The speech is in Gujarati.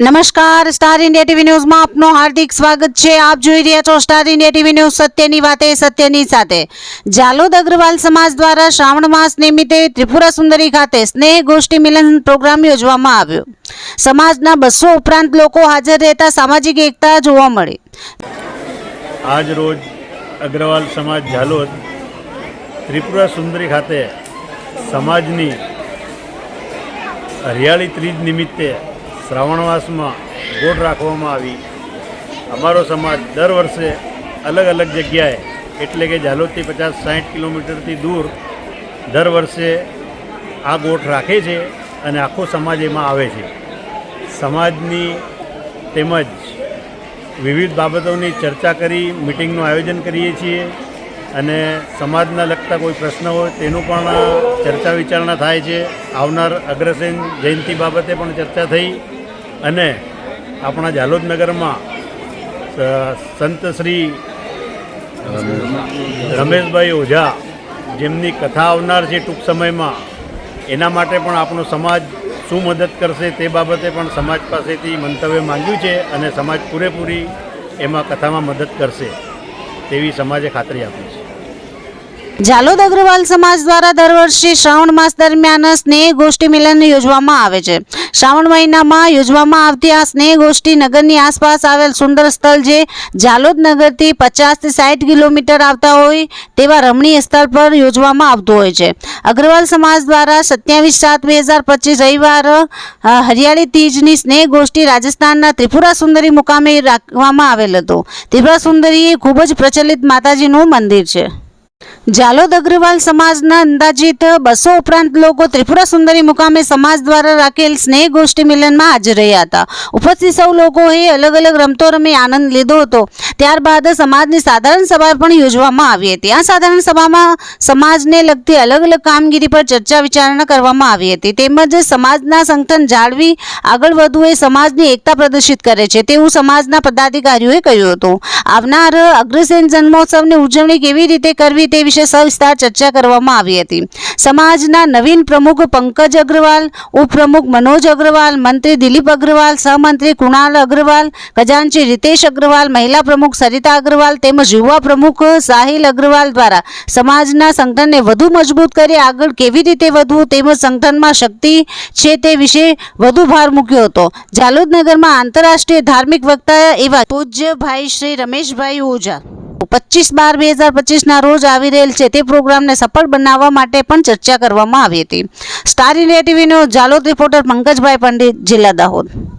નમસ્કાર, સ્ટાર ઇન્ડિયા ટીવી ન્યૂઝમાં આપનું હાર્દિક સ્વાગત છે. આપ જોઈ રહ્યા છો સ્ટાર ઇન્ડિયા ટીવી ન્યૂઝ સત્યની વાતે, સત્યની સાથે. જાલોદ અગ્રવાલ સમાજ દ્વારા શ્રાવણ માસ નિમિત્તે ત્રિપુરા સુંદરી ખાતે સ્નેહ ગોષ્ઠી મિલન પ્રોગ્રામ યોજવામાં આવ્યો. સમાજના બસો ઉપરાંત લોકો હાજર રહેતા સામાજિક એકતા જોવા મળી. આજ રોજ અગ્રવાલ સમાજ જાલોદ ત્રિપુરા સુંદરી ખાતે સમાજની હરિયાળી ત્રીજ નિમિત્તે શ્રાવણ માસમાં ગોળ રાખવામાં આવી. અમારો સમાજ દર વર્ષે અલગ અલગ જગ્યાએ, એટલે કે ઝાલોદથી પચાસ સાઠ કિલોમીટરથી દૂર, દર વર્ષે આ ગોઠ રાખે છે અને આખો સમાજ એમાં આવે છે. સમાજની તેમજ વિવિધ બાબતોની ચર્ચા કરી, મિટિંગનું આયોજન કરીએ છીએ અને સમાજના લગતા કોઈ પ્રશ્ન હોય તેનું પણ ચર્ચા વિચારણા થાય છે. આવનાર અગ્રસેન જયંતિ બાબતે પણ ચર્ચા થઈ. અને આપણા જાલોદ નગરમાં સંત શ્રી રમેશભાઈ ઓઝા જેમની કથા આવનાર છે ટૂંક સમયમાં, એના માટે પણ આપણો સમાજ શું મદદ કરશે તે બાબતે પણ સમાજ પાસેથી મંતવ્ય માંગ્યું છે અને સમાજ પૂરેપૂરી એમાં કથામાં મદદ કરશે, તેવી સમાજે ખાતરી આપી. જાલોદ અગ્રવાલ સમાજ દ્વારા દર વર્ષે શ્રાવણ માસ દરમિયાન સ્નેહ ગોષ્ઠી મિલન યોજવામાં આવે છે. શ્રાવણ મહિનામાં યોજવામાં આવતી આ સ્નેહ ગોષ્ઠી નગરની આસપાસ આવેલ સુંદર સ્થળ જે જાલોદ નગરથી પચાસથી સાઠ કિલોમીટર આવતા હોય તેવા રમણીય સ્થળ પર યોજવામાં આવતું હોય છે. અગ્રવાલ સમાજ દ્વારા સત્યાવીસ સાત બે હજાર પચીસ રવિવાર હરિયાળી તીજની સ્નેહ ગોષ્ઠી રાજસ્થાનના ત્રિપુરા સુંદરી મુકામે રાખવામાં આવેલ હતો. ત્રિપુરા સુંદરી એ ખૂબ જ પ્રચલિત માતાજીનું મંદિર છે. જાલોદ અગ્રવાલ સમાજના અંદાજિત બસો ઉપરાંત લોકો ત્રિપુરા સુંદરી મુકામે સમાજ દ્વારા રાખેલ સ્નેહ ગોષ્ઠી મિલનમાં હાજર રહ્યા હતા. ઉપસ્થિત સૌ લોકોએ અલગ અલગ રમતો રમી આનંદ લીધો હતો. ત્યારબાદ સમાજની સાધારણ સભા પણ યોજવામાં આવી હતી. આ સાધારણ સભામાં સમાજને લગતી અલગ અલગ કામગીરી પર ચર્ચા વિચારણા કરવામાં આવી હતી. તેમજ સમાજના સંગઠન જાળવી આગળ વધવું એ સમાજની એકતા પ્રદર્શિત કરે છે તેવું સમાજના પદાધિકારીઓએ કહ્યું હતું. આવનાર અગ્રસેન જન્મોત્સવની ઉજવણી કેવી રીતે કરવી તે વિશે સવિસ્તાર ચર્ચા કરવામાં આવી હતી. સમાજના નવીન પ્રમુખ પંકજ અગ્રવાલ, ઉપપ્રમુખ મનોજ અગ્રવાલ, મંત્રી દિલીપ અગ્રવાલ, સહમંત્રી કુણાલ અગ્રવાલ, ખજાનચી રીતેશ અગ્રવાલ, મહિલા પ્રમુખ સરિતા અગ્રવાલ તેમજ યુવા પ્રમુખ સાહિલ અગ્રવાલ દ્વારા સમાજના સંગઠનને વધુ મજબૂત કરી આગળ કેવી રીતે વધવું તેમજ સંગઠનમાં શક્તિ છે તે વિશે વધુ ભાર મૂક્યો હતો. જાલોદ નગરમાં આંતરરાષ્ટ્રીય ધાર્મિક વક્તા એવા પૂજ્યભાઈ શ્રી રમેશભાઈ ઓઝા પચીસ બાર બે હજાર પચીસના રોજ આવી રહેલ છે તે પ્રોગ્રામને સફળ બનાવવા માટે પણ ચર્ચા કરવામાં આવી હતી. સ્ટાર ઇન્ડિયા ટીવીનો જાલોદ રિપોર્ટર પંકજભાઈ પંડિત, જિલ્લા દાહોદ.